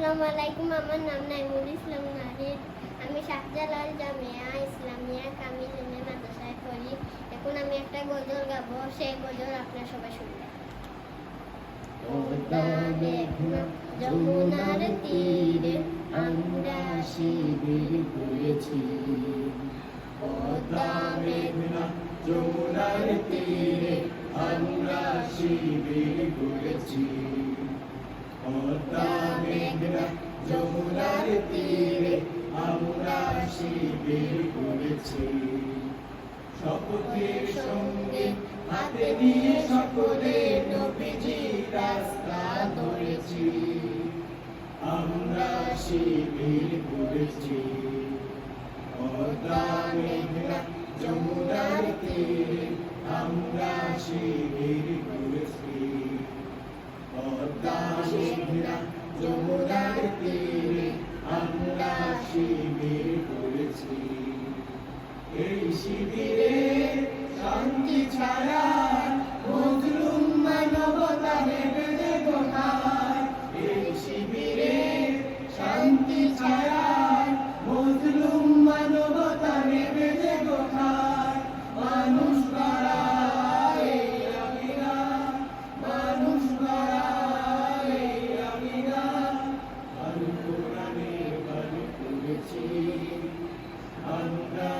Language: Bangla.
আসসালামু আলাইকুম, আমার নাম নাইমুল ইসলাম নাহিদ। আমি শাহজালাল জামিয়া ইসলামিয়া কামিল মাদ্রাসায় পড়ি। এখন আমি একটা গজল গাবো, সেই গজল আপনারা সবাই শুনবেন। যমুনার তীরে আমরা শিবির করেছি। যমুনার তীরে আমরা শিবির করেছি। মেঘনা যমুনার তীরে আমরা শিবির করেছি শপথের সঙ্গে হাতে নিয়ে সকলে নবীজি রাস্তা ধরেছি আমরা শিবির করেছি যমুনার তীরে আমরা শিবির করেছি এই শিবিরে শান্তি ছাড়া মজলুম মানবতা নেবে এই শিবিরে শান্তি ছাড়া মজলুম মানবতা নেবে যে মানুষ এই মানুষ এই আমিরা